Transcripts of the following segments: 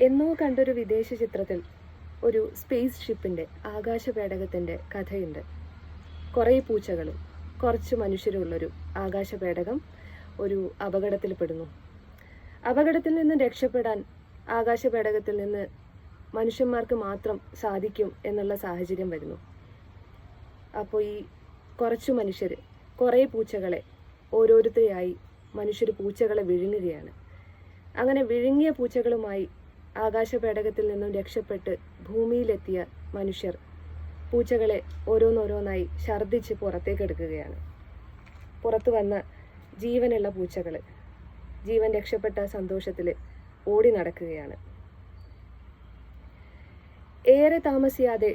എന്നോ കണ്ടൊരു വിദേശ ചിത്രത്തിൽ ഒരു സ്പേസ് ഷിപ്പിന്റെ ആകാശപേടകത്തിന്റെ കഥയുണ്ട്. കുറേ പൂച്ചകളും കുറച്ച് മനുഷ്യരുള്ളൊരു ആകാശപേടകം ഒരു അപകടത്തിൽപ്പെടുന്നു. അപകടത്തിൽ നിന്ന് രക്ഷപ്പെടാൻ ആകാശപേടകത്തിൽ നിന്ന് മനുഷ്യന്മാർക്ക് മാത്രം സാധിക്കും എന്നുള്ള സാഹചര്യം വരുന്നു. അപ്പോൾ ഈ കുറച്ച് മനുഷ്യർ കുറേ പൂച്ചകളെ ഓരോരുത്തരെയായി മനുഷ്യർ പൂച്ചകളെ വിഴുങ്ങുകയാണ്. അങ്ങനെ വിഴുങ്ങിയ പൂച്ചകളുമായി ആകാശപേടകത്തിൽ നിന്നും രക്ഷപ്പെട്ട് ഭൂമിയിലെത്തിയ മനുഷ്യർ പൂച്ചകളെ ഓരോന്നോരോന്നായി ഛർദ്ദിച്ച് പുറത്തേക്കെടുക്കുകയാണ്. പുറത്തു വന്ന ജീവനുള്ള പൂച്ചകൾ ജീവൻ രക്ഷപ്പെട്ട സന്തോഷത്തിൽ ഓടി നടക്കുകയാണ്. ഏറെ താമസിയാതെ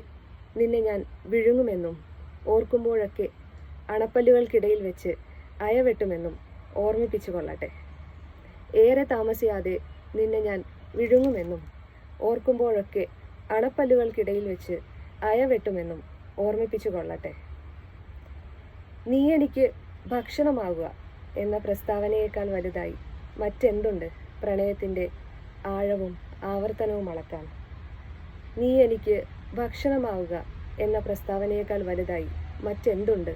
നിന്നെ ഞാൻ വിഴുങ്ങുമെന്നും ഓർക്കുമ്പോഴൊക്കെ അണപ്പല്ലുകൾക്കിടയിൽ വെച്ച് അയവെട്ടുമെന്നും ഓർമ്മിപ്പിച്ചു കൊള്ളട്ടെ ഏറെ താമസിയാതെ നിന്നെ ഞാൻ വിഴുങ്ങുമെന്നും ഓർക്കുമ്പോഴൊക്കെ അണപ്പല്ലുകൾക്കിടയിൽ വെച്ച് അയവെട്ടുമെന്നും ഓർമ്മിപ്പിച്ചു കൊള്ളട്ടെ. നീ എനിക്ക് ഭക്ഷണമാകുക എന്ന പ്രസ്താവനയേക്കാൾ വലുതായി മറ്റെന്തുണ്ട് പ്രണയത്തിന്റെ ആഴവും ആവർത്തനവും അളക്കാൻ? നീ എനിക്ക് ഭക്ഷണമാവുക എന്ന പ്രസ്താവനയേക്കാൾ വലുതായി മറ്റെന്തുണ്ട്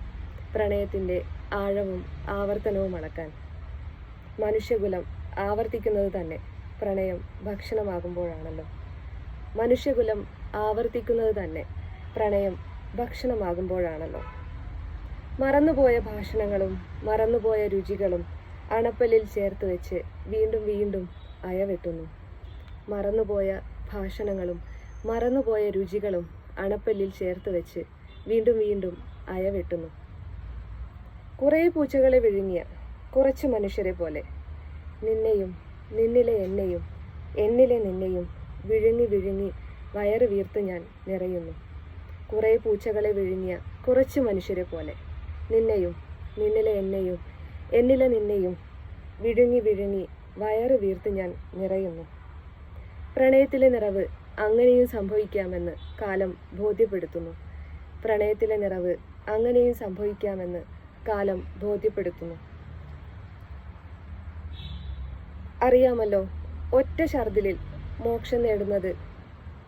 പ്രണയത്തിന്റെ ആഴവും ആവർത്തനവും അളക്കാൻ? മനുഷ്യകുലം ആവർത്തിക്കുന്നത് തന്നെ പ്രണയം ഭക്ഷണമാകുമ്പോഴാണല്ലോ. മനുഷ്യകുലം ആവർത്തിക്കുന്നത് തന്നെ പ്രണയം ഭക്ഷണമാകുമ്പോഴാണല്ലോ. മറന്നുപോയ ഭാഷണങ്ങളും മറന്നുപോയ രുചികളും അണപ്പല്ലിൽ ചേർത്ത് വെച്ച് വീണ്ടും വീണ്ടും അയവെട്ടുന്നു മറന്നുപോയ ഭാഷണങ്ങളും മറന്നുപോയ രുചികളും അണപ്പല്ലിൽ ചേർത്ത് വെച്ച് വീണ്ടും വീണ്ടും അയവെട്ടുന്നു കുറേ പൂച്ചകളെ വിഴുങ്ങിയ കുറച്ച് മനുഷ്യരെ പോലെ നിന്നെയും നിന്നിലെ എന്നെയും എന്നിലെ നിന്നെയും വിഴുങ്ങി വിഴുങ്ങി വയറ് വീർത്ത് ഞാൻ നിറയുന്നു. കുറേ പൂച്ചകളെ വിഴുങ്ങിയ കുറച്ച് മനുഷ്യരെ പോലെ. നിന്നെയും നിന്നിലെ എന്നെയും എന്നിലെ നിന്നെയും വിഴുങ്ങി വിഴുങ്ങി വയറ് വീർത്ത് ഞാൻ നിറയുന്നു. പ്രണയത്തിലെ നിറവ് അങ്ങനെയും സംഭവിക്കാമെന്ന് കാലം ബോധ്യപ്പെടുത്തുന്നു. പ്രണയത്തിലെ നിറവ് അങ്ങനെയും സംഭവിക്കാമെന്ന് കാലം ബോധ്യപ്പെടുത്തുന്നു. അറിയാമല്ലോ ഒറ്റ ഛർദിലിൽ മോക്ഷം നേടുന്നത്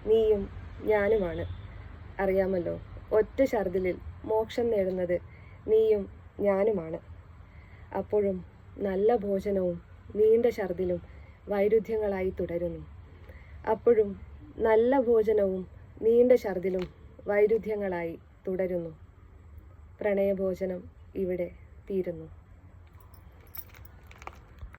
നീയും ഞാനുമാണ്. അറിയാമല്ലോ ഒറ്റ ഛർദിലിൽ മോക്ഷം നേടുന്നത് നീയും ഞാനുമാണ്. അപ്പോഴും നല്ല ഭോജനവും നീണ്ട ഛർദിലും വൈരുദ്ധ്യങ്ങളായി തുടരുന്നു. അപ്പോഴും നല്ല ഭോജനവും നീണ്ട ഛർദിലും വൈരുദ്ധ്യങ്ങളായി തുടരുന്നു. പ്രണയഭോജനം ഇവിടെ തീരുന്നു.